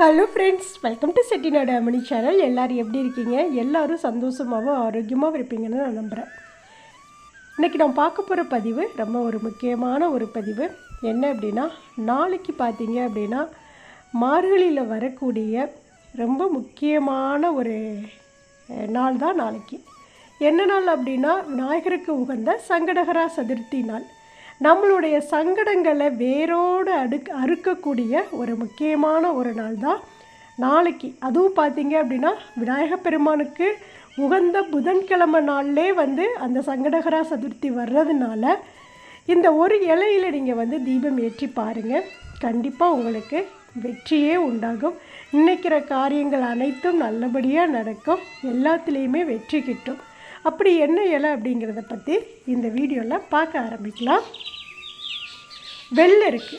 Hello friends welcome to Chettinad அமணி channel எல்லோரும் எப்படி இருக்கீங்க? எல்லோரும் சந்தோஷமாகவும் ஆரோக்கியமாகவும் இருப்பீங்கன்னு நான் நம்புகிறேன் இன்றைக்கி நான் பார்க்க போகிற பதிவு ரொம்ப ஒரு முக்கியமான ஒரு பதிவு. என்ன அப்படின்னா நாளைக்கு பார்த்தீங்க அப்படின்னா மார்கழியில் வரக்கூடிய ரொம்ப முக்கியமான ஒரு நாள் தான் நாளைக்கு. என்ன நாள் அப்படின்னா விநாயகருக்கு உகந்த சங்கடகரா சதுர்த்தி நாள். நம்மளுடைய சங்கடங்களை வேரோடு அடுக் அறுக்கக்கூடிய ஒரு முக்கியமான ஒரு நாள் தான் நாளைக்கு. அதுவும் பார்த்தீங்க அப்படின்னா விநாயக பெருமானுக்கு உகந்த புதன்கிழமை நாள்லே வந்து அந்த சங்கடகரா சதுர்த்தி வர்றதுனால இந்த ஒரு இலையில் நீங்கள் வந்து தீபம் ஏற்றி பாருங்கள் கண்டிப்பாக உங்களுக்கு வெற்றியே உண்டாகும். நினைக்கிற காரியங்கள் அனைத்தும் நல்லபடியாக நடக்கும். எல்லாத்துலேயுமே வெற்றி கிட்டும். அப்படி என்ன இலை அப்படிங்கிறத பற்றி இந்த வீடியோவில் பார்க்க ஆரம்பிக்கலாம். வெள்ளருக்கு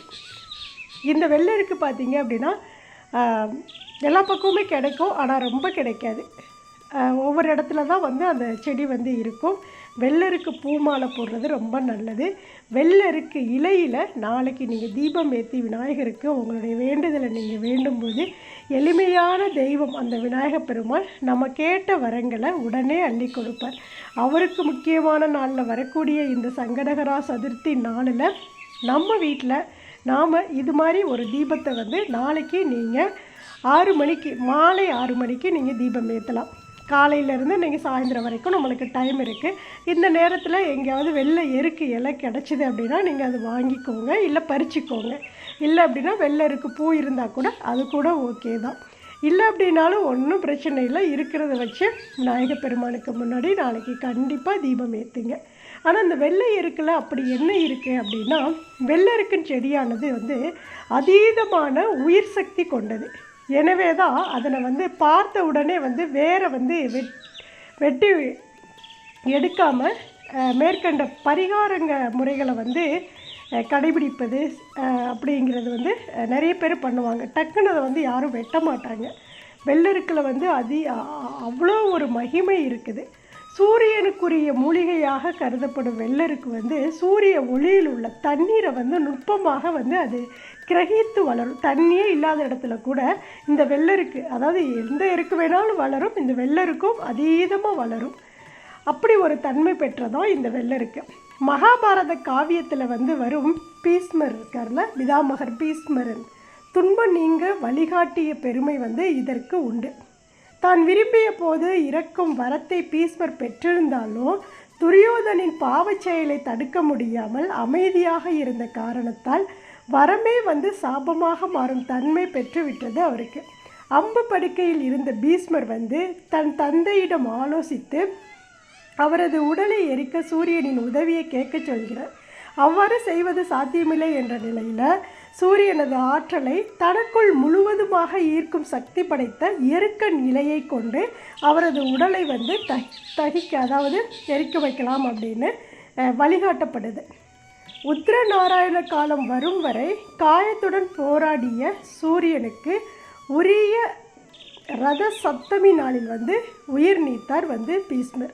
இந்த வெள்ளருக்கு பார்த்தீங்க அப்படின்னா எல்லா பக்கமுமே கிடைக்கும் ஆனால் ரொம்ப கிடைக்காது. ஒவ்வொரு இடத்துல தான் வந்து அந்த செடி வந்து இருக்கும். வெள்ளருக்கு பூ மாலை போடுறது ரொம்ப நல்லது. வெள்ளருக்கு இலையில் நாளைக்கு நீங்கள் தீபம் ஏற்றி விநாயகருக்கு உங்களுடைய வேண்டுதலை நீங்கள் வேண்டும்போது எளிமையான தெய்வம் அந்த விநாயகப் பெருமாள் நம்ம கேட்ட வரங்களை உடனே அள்ளி கொடுப்பார். அவருக்கு முக்கியமான நாளில் வரக்கூடிய இந்த சங்கடகரா சதுர்த்தி நாளில் நம்ம வீட்டில் நாம் இது மாதிரி ஒரு தீபத்தை வந்து நாளைக்கு நீங்கள் ஆறு மணிக்கு மாலை ஆறு மணிக்கு நீங்கள் தீபம் ஏற்றலாம் காலையிலேருந்து நீங்கள் சாயந்தரம் வரைக்கும் நம்மளுக்கு டைம் இருக்குது இந்த நேரத்தில் எங்கேயாவது வெள்ளை எருக்கு இலை கிடச்சிது அப்படின்னா நீங்கள் அது வாங்கிக்கோங்க. இல்லை பறிச்சிக்கோங்க. இல்லை அப்படின்னா வெள்ளை எருக்கு பூ இருந்தால் கூட அது கூட ஓகே தான். இல்லை அப்படின்னாலும் ஒன்றும் பிரச்சனை இல்லை. இருக்கிறத வச்சு விநாயகப் பெருமானுக்கு முன்னாடி நாளைக்கு கண்டிப்பாக தீபம் ஏற்றுங்க ஆனால் இந்த வெள்ளை எருக்கில் அப்படி என்ன இருக்குது அப்படின்னா வெள்ளை எருக்குன்னு செடியானது வந்து அதீதமான உயிர் சக்தி கொண்டது. எனவே தான் அதனை வந்து பார்த்த உடனே வந்து வேரை வந்து வெட் வெட்டி எடுக்காமல் மேற்கண்ட பரிகாரங்க முறைகளை வந்து கடைபிடிப்பது அப்படிங்கிறது வந்து நிறைய பேர் பண்ணுவாங்க. டக்குன்னு அதை வந்து யாரும் வெட்ட மாட்டாங்க. வெள்ளருக்கில் வந்து அதி அவ்வளோ ஒரு மகிமை இருக்குது. சூரியனுக்குரிய மூலிகையாக கருதப்படும் வெள்ளருக்கு வந்து சூரிய ஒளியில் உள்ள தண்ணீரை வந்து நுட்பமாக வந்து அது கிரகித்து வளரும். தண்ணியே இல்லாத இடத்துல கூட இந்த வெள்ளருக்கு அதாவது எந்த எருக்கு வேணாலும் வளரும் இந்த வெள்ளருக்கும் அதீதமாக வளரும். அப்படி ஒரு தன்மை பெற்றதான் இந்த வெள்ளருக்கு. மகாபாரத காவியத்தில் வந்து வரும் பீஸ்மர் இருக்கார்ல பிதாமகர் பீஸ்மரன் துன்பம் நீங்க வழிகாட்டிய பெருமை வந்து இதற்கு உண்டு. தான் விரும்பிய போது இறக்கும் வரத்தை பீஸ்மர் பெற்றிருந்தாலும் துரியோதனின் பாவச் செயலை தடுக்க முடியாமல் அமைதியாக இருந்த காரணத்தால் வரமே வந்து சாபமாக மாறும் தன்மை பெற்றுவிட்டது அவருக்கு. அம்பு படுக்கையில் இருந்த பீஸ்மர் வந்து தன் தந்தையிடம் ஆலோசித்து அவரது உடலை எரிக்க சூரியனின் உதவியை கேட்கச் சொல்கிறார். அவ்வாறு செய்வது சாத்தியமில்லை என்ற நிலையில் சூரியனது ஆற்றலை தனக்குள் முழுவதுமாக ஈர்க்கும் சக்தி படைத்த எருக்க நிலையை கொண்டு அவரது உடலை வந்து த தகிக்க அதாவது எரிக்க வைக்கலாம் அப்படின்னு வழிகாட்டப்படுது. உத்திர நாராயண காலம் வரும் வரை காயத்துடன் போராடிய சூரியனுக்கு உரிய ரத சப்தமி நாளில் வந்து உயிர் நீத்தார் வந்து பீஸ்மர்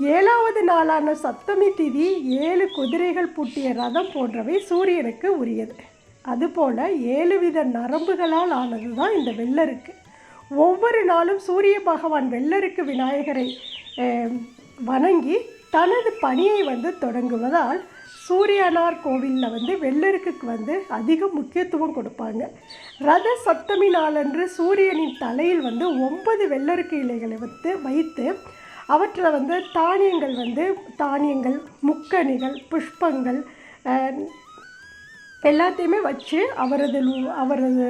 ஏழாவது நாளான சப்தமி திதி ஏழு குதிரைகள் பூட்டிய ரதம் போன்றவை சூரியனுக்கு உரியது. அதுபோல ஏழு வித நரம்புகளால் ஆனது தான் இந்த வெள்ளருக்கு. ஒவ்வொரு நாளும் சூரிய பகவான் வெள்ளருக்கு விநாயகரை வணங்கி தனது பணியை வந்து தொடங்குவதால் சூரியனார் கோவிலில் வந்து வெள்ளருக்குக்கு வந்து அதிக முக்கியத்துவம் கொடுப்பாங்க. ரத சப்தமி நாளன்று சூரியனின் தலையில் வந்து ஒன்பது வெள்ளருக்கு இலைகளை வந்து வைத்து அவற்றில் வந்து தானியங்கள் வந்து தானியங்கள் முக்கணிகள் புஷ்பங்கள் எல்லாத்தையுமே வச்சு அவரது அவரது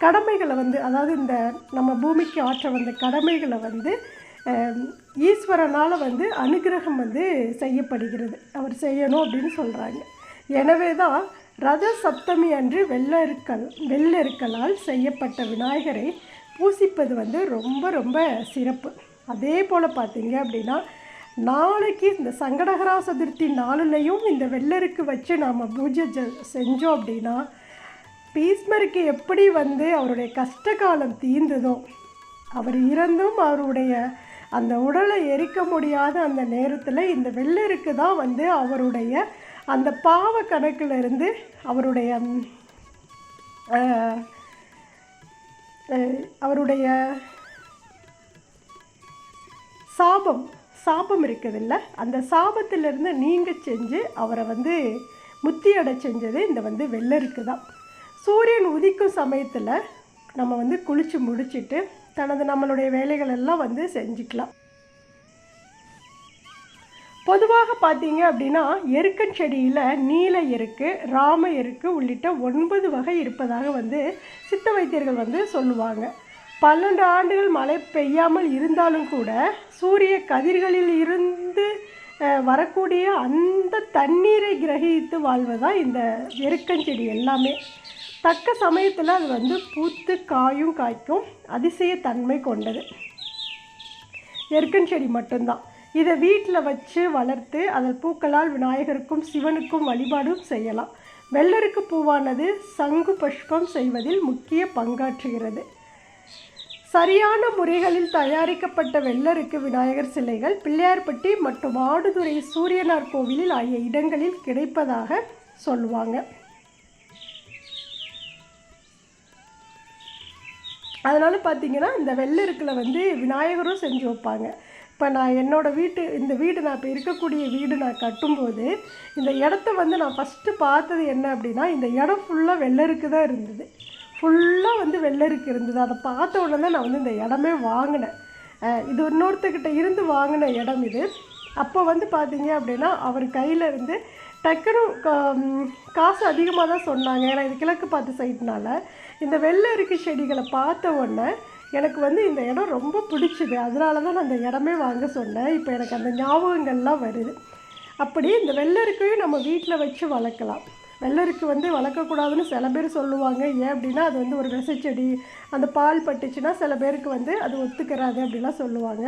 கடமைகளை வந்து அதாவது இந்த நம்ம பூமிக்கு ஆற்ற வந்த கடமைகளை வந்து ஈஸ்வரனால் வந்து அனுகிரகம் வந்து செய்யப்படுகிறது. அவர் செய்யணும் அப்படின்னு சொல்கிறாங்க எனவே தான் ரத சப்தமி அன்று வெள்ளருக்கல் வெள்ளெருக்கலால் செய்யப்பட்ட விநாயகரை பூசிப்பது வந்து ரொம்ப ரொம்ப சிறப்பு. அதே போல் பார்த்தீங்க அப்படின்னா நாளைக்கு இந்த சங்கடகரா சதுர்த்தி நாளிலையும் இந்த வெள்ளருக்கு வச்சு நாம் பூஜை ஜ- செஞ்சோம் அப்படின்னா பீஸ்மருக்கு எப்படி வந்து அவருடைய கஷ்ட காலம் தீர்ந்ததோ அவர் இறந்தும் அவருடைய அந்த உடலை எரிக்க முடியாத அந்த நேரத்தில் இந்த வெள்ளருக்கு தான் வந்து அவருடைய அந்த பாவ கணக்கிலிருந்து அவருடைய அவருடைய சாபம் சாபம் இருக்குதுல்ல அந்த சாபத்திலிருந்து நீங்கள் செஞ்சு அவரை வந்து முத்தி செஞ்சது இந்த வந்து வெள்ளருக்கு தான். சூரியன் உதிக்கும் சமயத்தில் நம்ம வந்து குளித்து முடிச்சிட்டு தனது நம்மளுடைய வேலைகள் எல்லாம் வந்து செஞ்சுக்கலாம். பொதுவாக பார்த்தீங்க அப்படின்னா எருக்கன் செடியில் நீல எருக்கு ராம எருக்கு உள்ளிட்ட ஒன்பது வகை இருப்பதாக வந்து சித்த வைத்தியர்கள் வந்து சொல்லுவாங்க. பன்னெண்டு ஆண்டுகள் மழை பெய்யாமல் இருந்தாலும் கூட சூரிய கதிர்களில் இருந்து வரக்கூடிய அந்த தண்ணீரை கிரகித்து வாழ்வதான் இந்த எருக்கஞ்செடி எல்லாமே. தக்க சமயத்தில் அது வந்து பூத்து காயும் காய்க்கும் அதிசய தன்மை கொண்டது. எருக்கன் செடி மட்டும்தான். இதை வீட்டில் வச்சு வளர்த்து அதன் பூக்களால் விநாயகருக்கும் சிவனுக்கும் வழிபாடும் செய்யலாம். வெள்ளருக்கு பூவானது சங்கு புஷ்பம் செய்வதில் முக்கிய பங்காற்றுகிறது. சரியான முறைகளில் தயாரிக்கப்பட்ட வெள்ளருக்கு விநாயகர் சிலைகள் பிள்ளையார்பட்டி மற்றும் ஆடுதுறை சூரியனார் கோவிலில் ஆகிய இடங்களில் கிடைப்பதாக சொல்லுவாங்க. அதனால் பார்த்தீங்கன்னா இந்த வெள்ளருக்கில் வந்து விநாயகரும் செஞ்சு வைப்பாங்க. இப்போ நான் என்னோடய வீட்டு இந்த வீடு நான் இப்போ இருக்கக்கூடிய வீடு நான் கட்டும்போது இந்த இடத்த வந்து நான் ஃபஸ்ட்டு பார்த்தது என்ன அப்படின்னா இந்த இடம் ஃபுல்லாக வெள்ளருக்கு தான் இருந்தது. ஃபுல்லாக வந்து வெள்ளருக்கு இருந்தது. அதை பார்த்த உடனே நான் வந்து இந்த இடமே வாங்கினேன். இது இன்னொருத்தக்கிட்ட இருந்து வாங்கின இடம் இது. அப்போ வந்து பார்த்தீங்க அப்படின்னா அவர் கையில் இருந்து டக்குனு கா- காசு அதிகமாக தான் சொன்னாங்க. ஏன்னா இது கிழக்கு பார்த்த சைட்னால இந்த வெள்ளரிக்கை செடிகளை பார்த்த உடனே எனக்கு வந்து இந்த இடம் ரொம்ப பிடிச்சிது. அதனால தான் நான் இந்த இடமே வாங்க சொன்னேன். இப்போ எனக்கு அந்த ஞாபகங்கள்லாம் வருது. அப்படி இந்த வெள்ளரிக்கையும் நம்ம வீட்டில் வச்சு வளர்க்கலாம். வெள்ளருக்கு வந்து வளர்க்கக்கூடாதுன்னு சில பேர் சொல்லுவாங்க. ஏன் அப்படின்னா அது வந்து ஒரு விசைச்செடி அந்த பால் பட்டுச்சுன்னா சில பேருக்கு வந்து அது ஒத்துக்கிறாது அப்படிலாம் சொல்லுவாங்க.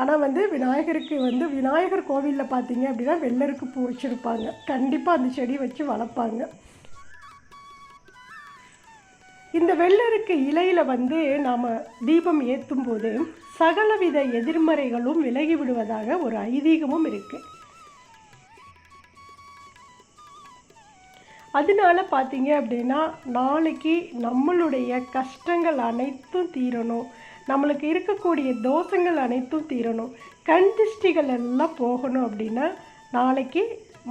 ஆனால் வந்து விநாயகருக்கு வந்து விநாயகர் கோவிலில் பார்த்தீங்க அப்படின்னா வெள்ளருக்கு பூ வச்சுருப்பாங்க. கண்டிப்பாக அந்த செடி வச்சு வளர்ப்பாங்க. இந்த வெள்ளருக்கு இலையில் வந்து நாம் தீபம் ஏற்றும் போது சகலவித எதிர்மறைகளும் விலகி விடுவதாக ஒரு ஐதீகமும் இருக்குது அதனால பார்த்தீங்க அப்படின்னா நாளைக்கு நம்மளுடைய கஷ்டங்கள் அனைத்தும் தீரணும். நம்மளுக்கு இருக்கக்கூடிய தோஷங்கள் அனைத்தும் தீரணும். கண் திருஷ்டிகள் எல்லாம் போகணும் அப்படின்னா நாளைக்கு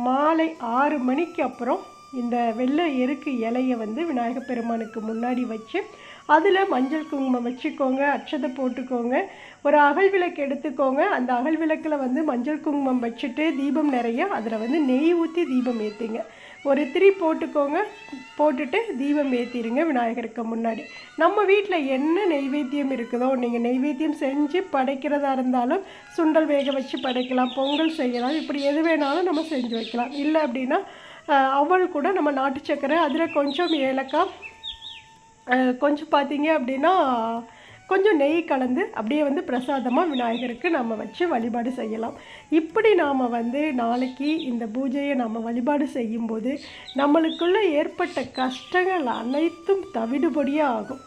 மாலை ஆறு மணிக்கு அப்புறம் இந்த வெள்ளை எருக்கு இலையை வந்து விநாயகர் பெருமானுக்கு முன்னாடி வச்சு அதில் மஞ்சள் குங்குமம் வச்சுக்கோங்க அச்சதை போட்டுக்கோங்க ஒரு அகல் விளக்கு எடுத்துக்கோங்க. அந்த அகல் விளக்கில் வந்து மஞ்சள் குங்குமம் வச்சுட்டு தீபம் நிறைய அதில் வந்து நெய் ஊற்றி தீபம் ஏற்றுங்க ஒரு திரி போட்டுக்கோங்க போட்டுட்டு தீபம் ஏற்றிடுங்க விநாயகருக்கு முன்னாடி. நம்ம வீட்டில் என்ன நெய்வேத்தியம் இருக்குதோ நீங்கள் நெய்வேத்தியம் செஞ்சு படைக்கிறதா இருந்தாலும் சுண்டல் வேக வச்சு படைக்கலாம் பொங்கல் செய்யலாம் இப்படி எது வேணாலும் நம்ம செஞ்சு வைக்கலாம். இல்லை அப்படின்னா அவள் கூட நம்ம நாட்டு சக்கரை அதில் கொஞ்சம் ஏலக்காய் கொஞ்சம் பார்த்தீங்க அப்படின்னா கொஞ்சம் நெய் கலந்து அப்படியே வந்து பிரசாதமாக விநாயகருக்கு நம்ம வச்சு வழிபாடு செய்யலாம். இப்படி நாம் வந்து நாளைக்கு இந்த பூஜையை நம்ம வழிபாடு செய்யும்போது நம்மளுக்குள்ளே ஏற்பட்ட கஷ்டங்கள் அனைத்தும் தவிடுபடியாக ஆகும்.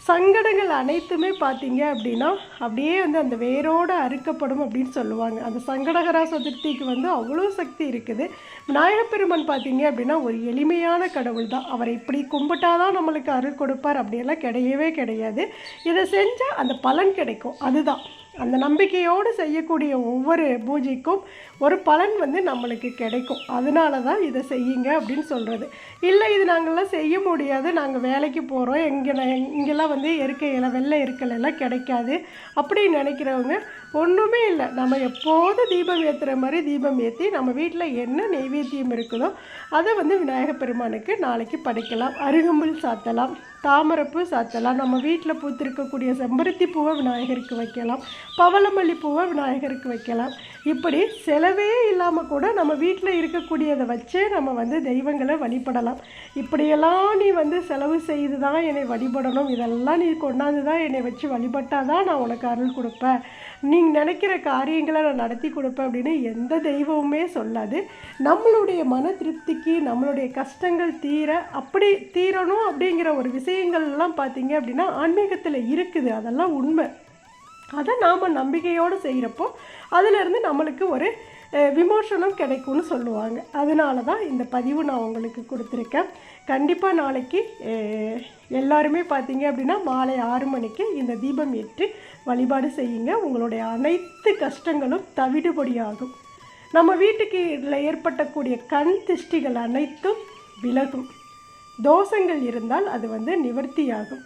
சங்கடங்கள் அனைத்துமே பார்த்தீங்க அப்படின்னா அப்படியே வந்து அந்த வேரோடு அறுக்கப்படும் அப்படின்னு சொல்லுவாங்க. அந்த சங்கடகரா சதுர்த்திக்கு வந்து அவ்வளோ சக்தி இருக்குது. விநாயகப் பெருமான் பார்த்தீங்க அப்படின்னா ஒரு எளிமையான கடவுள் தான். அவரை இப்படி கும்பிட்டாதான் நம்மளுக்கு அருள் கொடுப்பார் அப்படியெல்லாம் கிடையவே கிடையாது. இதை செஞ்சால் அந்த பலன் கிடைக்கும். அதுதான். அந்த நம்பிக்கையோடு செய்யக்கூடிய ஒவ்வொரு பூஜைக்கும் ஒரு பலன் வந்து நம்மளுக்கு கிடைக்கும். அதனால தான் இதை செய்யுங்க அப்படின்னு சொல்கிறது இல்லை இது நாங்கள்லாம் செய்ய முடியாது. நாங்கள் வேலைக்கு போகிறோம் எங்கே இங்கெல்லாம் வந்து இருக்கையில் வெள்ளை இருக்கல் எல்லாம் கிடைக்காது அப்படின்னு நினைக்கிறவங்க ஒன்றுமே இல்லை. நம்ம எப்போதும் தீபம் ஏற்றுற மாதிரி தீபம் ஏற்றி நம்ம வீட்டில் என்ன நெய்வேத்தியம் இருக்குதோ அதை வந்து விநாயகர் பெருமானுக்கு நாளைக்கு படைக்கலாம். அருகம்புல் சாத்தலாம் தாமரைப்பூ சாத்தலாம் நம்ம வீட்டில் பூத்திருக்கக்கூடிய செம்பருத்தி பூவை விநாயகருக்கு வைக்கலாம் பவளமல்லி பூவை விநாயகருக்கு வைக்கலாம். இப்படி செலவே இல்லாமல் கூட நம்ம வீட்டில் இருக்கக்கூடியதை வச்சே நம்ம வந்து தெய்வங்களை வழிபடலாம். இப்படியெல்லாம் நீ வந்து செலவு செய்து தான் என்னை வழிபடணும். இதெல்லாம் நீ கொண்டாந்து தான் என்னை வச்சு வழிபட்டால் தான் நான் உனக்கு அருள் கொடுப்பேன். நீங்கள் நினைக்கிற காரியங்களை நான் நடத்தி கொடுப்பேன் அப்படின்னு எந்த தெய்வமுமே சொல்லாது. நம்மளுடைய மன திருப்திக்கு நம்மளுடைய கஷ்டங்கள் தீர அப்படி தீரணும் அப்படிங்கிற ஒரு விஷயங்கள்லாம் பார்த்தீங்க அப்படின்னா ஆன்மீகத்தில் இருக்குது. அதெல்லாம் உண்மை. அதை நாம் நம்பிக்கையோடு செய்கிறப்போ அதிலிருந்து நம்மளுக்கு ஒரு விமோசனம் கிடைக்கும்னு சொல்லுவாங்க. அதனால தான் இந்த பதிவு நான் உங்களுக்கு கொடுத்துருக்கேன். கண்டிப்பாக நாளைக்கு எல்லாருமே பார்த்தீங்க அப்படின்னா மாலை ஆறு மணிக்கு இந்த தீபம் ஏற்றி வழிபாடு செய்யுங்க. உங்களுடைய அனைத்து கஷ்டங்களும் தவிடுபடியாகும். நம்ம வீட்டுக்கு இதில் ஏற்பட்டக்கூடிய கண் திஷ்டிகள் அனைத்தும் விலகும். தோஷங்கள் இருந்தால் அது வந்து நிவர்த்தியாகும்.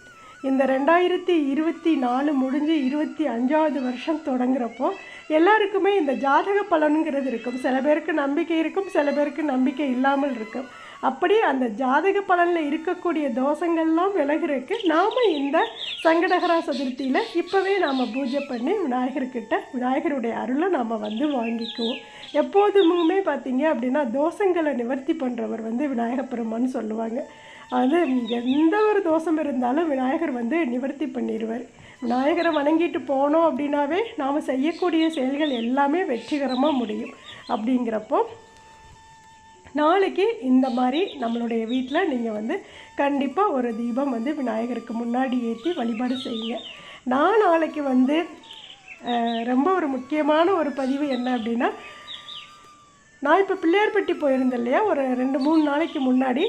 இந்த ரெண்டாயிரத்தி இருபத்தி நாலு முடிஞ்சு இருபத்தி அஞ்சாவது வருஷம் தொடங்குறப்போ எல்லாருக்குமே இந்த ஜாதக பலனுங்கிறது இருக்கும். சில பேருக்கு நம்பிக்கை இருக்கும் சில பேருக்கு நம்பிக்கை இல்லாமல் இருக்கும். அப்படி அந்த ஜாதக பலனில் இருக்கக்கூடிய தோஷங்கள்லாம் விலகிறதுக்கு நாம் இந்த சங்கடகரா சதுர்த்தியில் இப்போவே நாம் பூஜை பண்ணி விநாயகர்கிட்ட விநாயகருடைய அருளை நாம் வந்து வாங்கிக்குவோம். எப்போதுமே பார்த்தீங்க அப்படின்னா தோஷங்களை நிவர்த்தி பண்ணுறவர் வந்து விநாயகப் பெருமான்னு சொல்லுவாங்க. அது எந்த ஒரு தோஷம் இருந்தாலும் விநாயகர் வந்து நிவர்த்தி பண்ணிடுவார். விநாயகரை வணங்கிட்டு போனோம் அப்படின்னாவே நாம் செய்யக்கூடிய செயல்கள் எல்லாமே வெற்றிகரமாக முடியும். அப்படிங்கிறப்போ நாளைக்கு இந்த மாதிரி நம்மளுடைய வீட்டில் நீங்கள் வந்து கண்டிப்பாக ஒரு தீபம் வந்து விநாயகருக்கு முன்னாடி ஏற்றி வழிபாடு செய்யுங்க. நான் நாளைக்கு வந்து ரொம்ப ஒரு முக்கியமான ஒரு பதிவு என்ன அப்படின்னா நான் இப்போ பிள்ளையார்பட்டி போயிருந்தேன் இல்லையா? ஒரு ரெண்டு மூணு நாளைக்கு முன்னாடி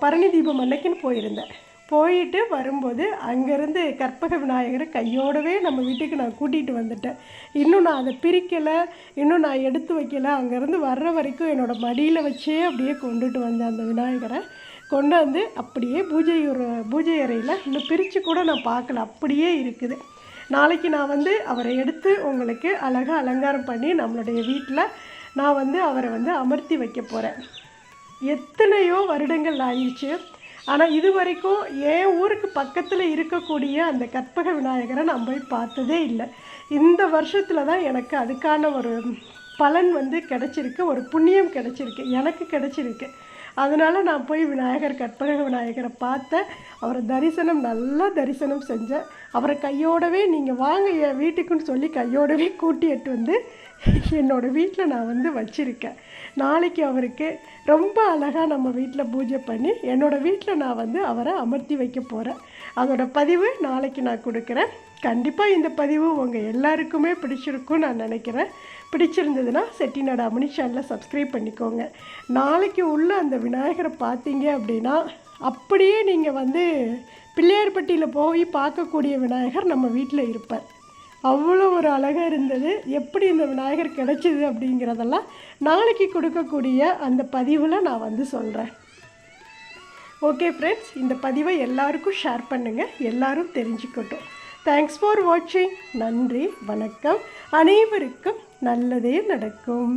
பரணி தீபம் அன்னைக்குன்னு போயிருந்தேன். போயிட்டு வரும்போது அங்கேருந்து கற்பக விநாயகரை கையோடவே நம்ம வீட்டுக்கு நான் கூட்டிகிட்டு வந்துட்டேன். இன்னும் நான் அதை பிரிக்கலை இன்னும் நான் எடுத்து வைக்கலை. அங்கேருந்து வர்ற வரைக்கும் என்னோடய மடியில் வச்சே அப்படியே கொண்டுட்டு வந்தேன் அந்த விநாயகரை. கொண்டாந்து அப்படியே பூஜை ஒரு பூஜை அறையில் இன்னும் பிரித்து கூட நான் பார்க்கல. அப்படியே இருக்குது. நாளைக்கு நான் வந்து அவரை எடுத்து உங்களுக்கு அழகாக அலங்காரம் பண்ணி நம்மளுடைய வீட்டில் நான் வந்து அவரை வந்து அமர்த்தி வைக்க போகிறேன் எத்தனையோ வருடங்கள் ஆயிடுச்சு. ஆனால் இது வரைக்கும் என் ஊருக்கு பக்கத்தில் இருக்கக்கூடிய அந்த கற்பக விநாயகரை நான் போய் பார்த்ததே இல்லை. இந்த வருஷத்தில் தான் எனக்கு அதுக்கான ஒரு பலன் வந்து கிடச்சிருக்கு. ஒரு புண்ணியம் கிடச்சிருக்கு. எனக்கு கிடச்சிருக்கு. அதனால் நான் போய் விநாயகர் கற்பக விநாயகரை பார்த்தேன் அவரை தரிசனம் நல்லா தரிசனம் செஞ்சேன். அவரை கையோடவே நீங்கள் வாங்க என் வீட்டுக்குன்னு சொல்லி கையோடவே கூட்டிட்டு வந்து என்னோடய வீட்டில் நான் வந்து வச்சுருக்கேன். நாளைக்கு அவருக்கு ரொம்ப அழகாக நம்ம வீட்டில் பூஜை பண்ணி என்னோடய வீட்டில் நான் வந்து அவரை அமர்த்தி வைக்க போகிறேன் அதோட பதிவு நாளைக்கு நான் கொடுக்குறேன். கண்டிப்பாக இந்த பதிவு உங்கள் எல்லாருக்குமே பிடிச்சிருக்கும்னு நான் நினைக்கிறேன். பிடிச்சிருந்ததுன்னா செட்டிநாடு அமனி சேனலை சப்ஸ்கிரைப் பண்ணிக்கோங்க. நாளைக்கு உள்ள அந்த விநாயகரை பார்த்தீங்க அப்படின்னா அப்படியே நீங்கள் வந்து பிள்ளையார்பட்டியில் போய் பார்க்கக்கூடிய விநாயகர் நம்ம வீட்டில் இருப்பார். அவ்வளோ ஒரு அழகாக இருந்தது. எப்படி இந்த விநாயகர் கிடைச்சிது அப்படிங்கிறதெல்லாம் நாளைக்கு கொடுக்கக்கூடிய அந்த பதிவில் நான் வந்து சொல்கிறேன் ஓகே ஃப்ரெண்ட்ஸ் இந்த பதிவை எல்லாருக்கும் ஷேர் பண்ணுங்கள் எல்லாரும் தெரிஞ்சுக்கட்டும். தேங்க்ஸ் ஃபார் வாட்சிங் நன்றி வணக்கம். அனைவருக்கும் நல்லதே நடக்கும்.